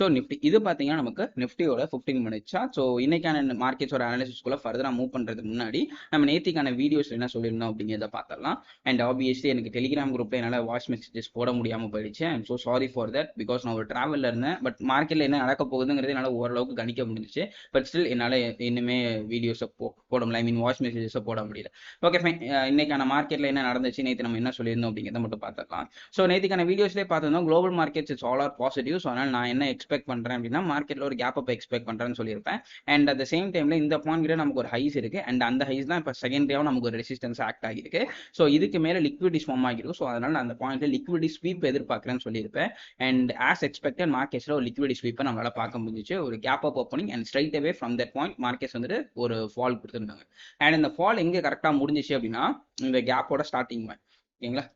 So Nifty இது பார்த்தீங்கன்னா நமக்கு நிஃப்டியோட ஃபிஃப்டீன் மினிட்ஸா ஸோ இன்னைக்கான மார்க்கெட்ஸோட அனாலிசிஸ்குள்ள ஃபர்தராக மூவ் பண்ணுறதுக்கு முன்னாடி நம்ம நேத்திக்கான வீடியோஸ் என்ன சொல்லியிருந்தோம் அப்படிங்கிறத பார்த்தலாம் அண்ட் ஆப்வியஸ்லி எனக்கு டெலிகிராம் குரூப்ல என்னால் வாய்ஸ் மெசேஜஸ் போட முடியாமல் போயிடுச்சு. I'm so sorry for that because நான் ஒரு ட்ராவலில் இருந்தேன். பட் மார்க்கெட்டில் என்ன நடக்க போகுதுங்கிறது என்னால் ஓரளவுக்கு கணிக்க முடிஞ்சிச்சு. பட் ஸ்டில் என்னால் இன்னுமே வீடியோஸை போ போட முடியல. ஐ மீன் வாய்ஸ் மெசேஜஸை போட முடியல. ஓகே ஃபைன் இன்னைக்கான மார்க்கெட்டில் என்ன நடந்துச்சு? நேற்று நம்ம என்ன சொல்லியிருந்தோம் அப்படிங்கிறத மட்டும் பார்த்துக்கலாம் ஸோ நேற்றுக்கான வீடியோஸ்லேயே பார்த்துருந்தோம் global markets it's all are positive so அதனால் நான் என்ன எக்ஸ்பெக்ட் எக்ஸ்பெக்ட் பண்ணுறேன் அப்படின்னா மார்க்கெட்டில் ஒரு கேப் அப் எக்ஸ்பெக்ட் பண்ணுறேன்னு சொல்லியிருப்பேன். அண்ட் அட் சேம் டைமில் இந்த பாயிண்ட் கிட்ட நமக்கு ஒரு ஹைஸ் இருக்குது அண்ட் அந்த ஹைஸ் தான் இப்போ செகண்டரியாகவும் நமக்கு ஒரு ரெசிஸ்டன்ஸ் ஆக்ட் ஆகிருக்கு ஸோ இதுக்கு மேலே லிக்விடி ஃபார்ம் ஆகிருக்கும் ஸோ அதனால் நான் அந்த பாயிண்ட்டில் லிக்விடி ஸ்வீப் எதிர்பார்க்குறேன்னு சொல்லியிருப்பேன். அண்ட் ஆஸ் எக்ஸ்பெக்டட் மார்க்கெட்ஸில் ஒரு லிக்விடி ஸ்வீப்பை நம்மளால் பார்க்க முடிஞ்சிச்சு. ஒரு gap up opening and straight away from that point markets வந்துட்டு ஒரு ஃபால் கொடுத்துருந்தாங்க. அண்ட் இந்த ஃபால் எங்கே கரெக்டாக முடிஞ்சிச்சு அப்படின்னா இந்த கேப்போட ஸ்டார்டிங் பாயிண்ட் ஓகேங்களா?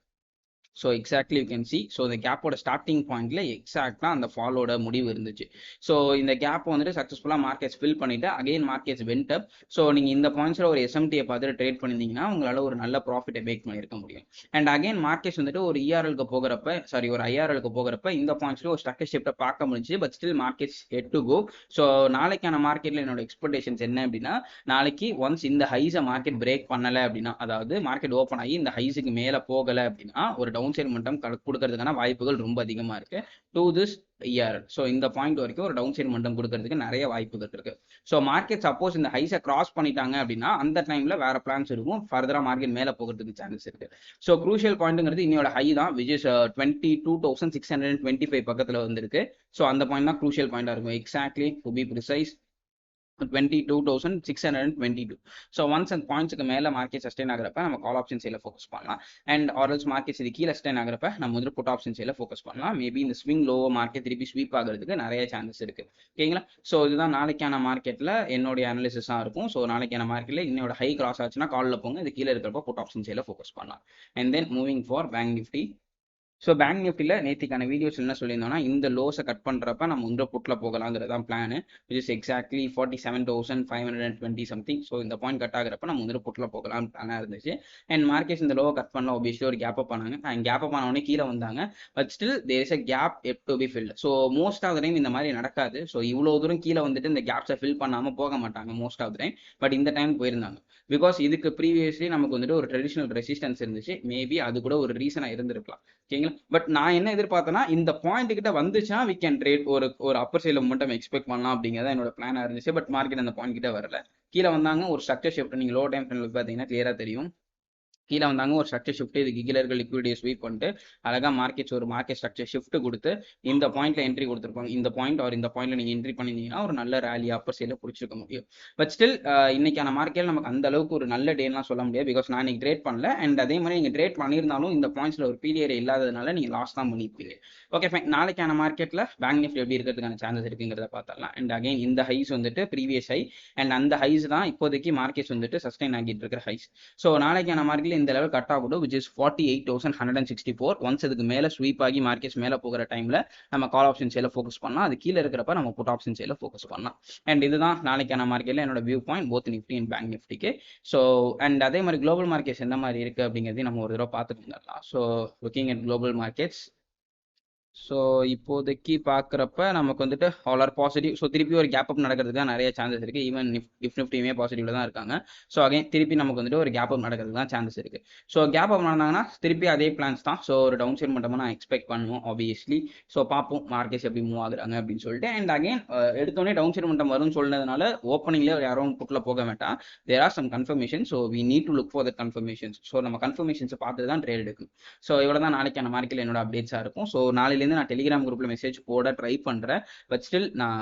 So exactly you can see so இந்த கேப்போட ஸ்டார்டிங் பாயிண்ட்ல எக்ஸாக்டாக அந்த ஃபாலோட முடிவு இருந்துச்சு. ஸோ இந்த கேப் வந்துட்டு சக்ஸஸ்ஃபுல்லாக மார்க்கெட்ஸ் ஃபில் பண்ணிட்டு again markets went up so நீங்கள் இந்த பாயிண்ட்ஸில் ஒரு எஸ்எம்டியை பார்த்துட்டு ட்ரேட் பண்ணியிருந்தீங்கன்னா உங்களால் ஒரு நல்ல ப்ராஃபிட்டை மேக் பண்ணியிருக்க முடியும். அண்ட் அகைன் மார்க்கெட்ஸ் வந்துட்டு ஒரு இஆர்எலுக்கு போகிறப்ப சாரி ஒரு ஐஆர்எலுக்கு போகிறப்ப இந்த பாயிண்ட்ஸ்ல ஒரு ஸ்ட்ரக்சர் ஷிஃப்ட்டை பார்க்க முடிஞ்சு but still markets head to go so நாளைக்கான மார்க்கெட்டில் என்னோட எக்ஸ்பெக்டேஷன்ஸ் என்ன அப்படின்னா நாளைக்கு ஒன்ஸ் இந்த ஹைஸை மார்க்கெட் பிரேக் பண்ணலை அப்படின்னா அதாவது மார்க்கெட் ஓப்பன் ஆகி இந்த ஹைஸுக்கு மேலே போகலை அப்படின்னா ஒரு டவுன் சைட் மட்டம் கொடுக்கறதுக்கான வாய்ப்புகள் ரொம்ப அதிகமாக இருக்கு. டூ திஸ் இயர் ஸோ இந்த பாயிண்ட் வரைக்கும் ஒரு டவுன் சைட் மட்டம் கொடுக்கறதுக்கு நிறைய வாய்ப்புகள் இருக்கு. ஸோ மார்க்கெட் சப்போஸ் இந்த ஹைஸை கிராஸ் பண்ணிட்டாங்க அப்படின்னா அந்த டைம்ல வேற பிளான்ஸ் இருக்கும். ஃபர்தரா மார்க்கெட் மேலே போகிறதுக்கு சான்சஸ் இருக்கு. ஸோ க்ரூஷியல் பாயிண்ட்ங்கிறது இன்னையோட ஹை தான் which is twenty two thousand six hundred twenty five பக்கத்தில் வந்திருக்கு. ஸோ அந்த பாயிண்ட் தான் க்ரூஷியல் பாயிண்டாக இருக்கும். Exactly to be precise twenty two thousand six hundred and twenty two so once அந்த பாயிண்ட்ஸுக்கு மேலே மார்க்கெட் சஸ்டைன் ஆகிறப்ப நம்ம கால் ஆப்ஷன் சைடில் ஃபோக்கஸ் பண்ணலாம். அண்ட் ஆர்எல்ஸ் மார்க்கெட்ஸ் இது கீழே சஸ்டைன் ஆகிறப்ப நம்ம வந்து புட் ஆப்ஷன் சைடில் ஃபோக்கஸ் பண்ணலாம். மேபி இந்த ஸ்விங் லோவோ மார்க்கெட் திருப்பி ஸ்வீப் ஆகிறதுக்கு நிறைய சான்சஸ் இருக்கு. ஓகேங்களா ஸோ இதுதான் நாளைக்கான மார்க்கெட்டில் என்னுடைய அனாலிசிஸாக இருக்கும். ஸோ நாளைக்கான மார்க்கெட்டில் என்னோட ஹை கிராஸ் ஆச்சுன்னா காலில் போங்க. இது கீழே இருக்கிறப்ப புட் ஆப்ஷன் சைடில் ஃபோக்கஸ் பண்ணலாம். And then moving for bank Nifty so bank நிஃப்டியில் நேற்றுக்கான வீடியோஸ் என்ன சொல்லியிருந்தோம்னா இந்த லோஸை கட் பண்ணுறப்ப நம்ம இந்த புட்டில் போகலாங்கிறது தான் plan which is exactly forty seven thousand five hundred and twenty something so இந்த பாயிண்ட் கட் ஆகிறப்ப நம்ம வந்து புட்டில் போகலாம் பிளானாக இருந்துச்சு. அண்ட் மார்க்கெட்ஸ் இந்த லோவை கட் பண்ணல ஒபியஸ்லி ஒரு கேப் அப் பண்ணாங்க. அண்ட் கேப் அப் ஆனவொடனே கீழே வந்தாங்க. But still there is a gap of to be filled so most of the time இந்த மாதிரி நடக்காது. ஸோ இவ்வளோ தூரம் கீழே வந்துட்டு இந்த கேப்ஸை ஃபில் பண்ணாமல் போக மாட்டாங்க most of the time but இந்த டைம் போயிருந்தாங்க. பிகாஸ் இதுக்கு ப்ரீவியஸ்லி நமக்கு வந்துட்டு ஒரு ட்ரெடிஷனல் ரெசிஸ்டன்ஸ் இருந்துச்சு. மேபி அது கூட ஒரு ரீசனாக இருந்திருக்கலாம். ஓகேங்களா பட் நான் என்ன எதிர்பார்த்தேன்னா இந்த பாயிண்ட் கிட்ட வந்துச்சுன்னா வி கேன் ட்ரேட் ஒரு ஒரு அப்பர் சைடில் மட்டும் எக்ஸ்பெக்ட் பண்ணலாம் அப்படிங்கிறத என்னோட பிளானாக இருந்துச்சு. பட் மார்க்கெட் அந்த பாயிண்ட் கிட்ட வரல. கீழே வந்தாங்க ஒரு ஸ்ட்ரக்சர் ஷிஃப்ட் நீங்கள் லோ டைம் ஃப்ரெண்ட்ல பார்த்தீங்கன்னா கிளியராக தெரியும். கீழே வந்தாங்க ஒரு ஸ்ட்ரக்சர் ஷிஃப்ட் இதுக்கு கீழே இருக்க லிக்விடியை ஸ்வீப் பண்ணிட்டு அழகாக மார்க்கெட்ஸ் ஒரு மார்க்கெட் ஸ்ட்ரக்சர் ஷிஃப்ட் கொடுத்து இந்த பாயிண்ட்ல என்ட்ரி கொடுத்துருப்பாங்க. இந்த பாயிண்ட் ஒரு இந்த பாயிண்ட்ல நீங்கள் என்ட்ரி பண்ணியிருந்தீங்கன்னா ஒரு நல்ல ரேலி அப்பர் சைடில் பிடிச்சிருக்க முடியும். பட் ஸ்டில் இன்னைக்கான மார்க்கெட் நமக்கு அந்த அளவுக்கு ஒரு நல்ல டேலாம் சொல்ல முடியாது. பிகாஸ் நான் இன்னைக்கு ட்ரேட் பண்ணல. அண்ட் அதே மாதிரி நீங்கள் ட்ரேட் பண்ணியிருந்தாலும் இந்த பாயிண்ட்ஸ்ல ஒரு பீரியட் இல்லாததுனால நீங்கள் லாஸ் தான் பண்ணிருப்பீங்க. ஓகே ஃபைன் நாளைக்கான மார்க்கெட்டில் பேங்க் நிஃப்டி எப்படி இருக்கிறதுக்கான சான்சஸ் இருக்குங்கிறத பார்த்தலாம் அண்ட் அகைன் இந்த ஹைஸ் வந்துட்டு ப்ரீவியஸ் ஹை அண்ட் அந்த ஹைஸ் தான் இப்போதைக்கு மார்க்கெட்ஸ் வந்துட்டு சஸ்டைன் ஆகிட்டு இருக்கிற ஹைஸ் ஸோ நாளைக்கான இந்த லெவல் கட் ஆகணும் which is forty eight thousand hundred and sixty four once இதுக்கு மேலே ஸ்வீப் ஆகி மார்க்கெட்ஸ் மேலே போகிற டைமில் நம்ம கால் ஆப்ஷன் சேல ஃபோக்கஸ் பண்ணலாம். அது கீழே இருக்கிறப்ப நம்ம புட் ஆப்ஷன் சைடில் ஃபோக்கஸ் பண்ணலாம். அண்ட் இதுதான் நாளைக்கான மார்க்கெட்டில் என்னோட view point both Nifty and bank நிஃப்டிக்கு so and அதே மாதிரி குளோபல் மார்க்கெட்ஸ் எந்த மாதிரி இருக்குது அப்படிங்கிறதையும் நம்ம ஒரு தடவை பார்த்துட்டு வந்துடலாம். So looking at global markets so இப்போதைக்கு பார்க்குறப்ப நமக்கு வந்துட்டு ஆல் ஆர் பாசிட்டிவ் ஸோ திருப்பி ஒரு கேப் அப் நடக்கிறதுக்கு தான் நிறைய சான்சஸ் இருக்குது ஈவன் நிஃப்ட் நிஃப்டியுமே பாசிட்டிவ்ல தான் இருக்காங்க. ஸோ அகைன் திருப்பி நமக்கு வந்துட்டு ஒரு கேப் அப் நடக்கிறதுக்கு தான் சான்சஸ் இருக்குது ஸோ கேப் அப் நடந்தாங்கன்னா திருப்பி அதே பிளான்ஸ் தான். ஸோ ஒரு டவுன் சைட் மட்டும் நான் எக்ஸ்பெக்ட் பண்ணுவோம் ஆப்வியஸ்லி ஸோ பார்ப்போம் மார்க்கெட்ஸ் எப்படி மூவ் ஆகுறாங்க அப்படின்னு சொல்லிட்டு. அண்ட் அகைன் எடுத்தோடனே டவுன் சைட் மட்டும் வரும்னு சொன்னதுனால ஓப்பனிங்லேயே ஒரு யாரும் புட்டில் போக வேண்டாம். There are some confirmation so we need to look for the confirmations so நம்ம கன்ஃபர்மேஷன்ஸை பார்த்து தான் ட்ரேட் எடுக்கும் ஸோ இவ்வளோ தான் நாளைக்கான மார்க்கெட்டில் என்னோட அப்டேட்ஸாக இருக்கும். ஸோ நாளையிலேருந்து நான் டெலிகிராம் குரூப்பில் மெசேஜ் போட ட்ரை பண்ணுறேன் பட் ஸ்டில் நான்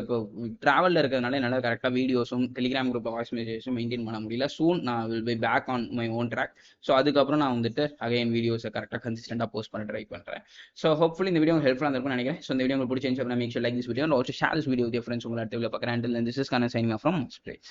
இப்போ ட்ராவலில் இருக்கிறதுனால என்னால் கரெக்டாக வீடியோஸும் டெலிகிராம் குரூப் வாய்ஸ் மெசேஜஸும் மெயின்டைன் பண்ண முடியல. சூன் நான் will be back on my own track so அதுக்கப்புறம் நான் வந்துட்டு அகைன் வீடியோஸை கரெக்டாக கன்சிஸ்டண்டாக போஸ்ட் பண்ண ட்ரை பண்ணுறேன் ஸோ ஹோப்ஃபுல்லி இந்த வீடியோ ஹெல்ப்ஃபுல்லாக இருக்கும்னு நினைக்கிறேன். ஸோ இந்த வீடியோ உங்களுக்கு பிடிச்சிருந்துச்சு அப்படின்னா make sure like this video also share this video with friends உங்களை அடுத்த வீடியோ பார்க்குறேன். அண்ட் திஸ் இஸ் கன சைனிங் ஃப்ரம் ஸ்ப்ரேஸ்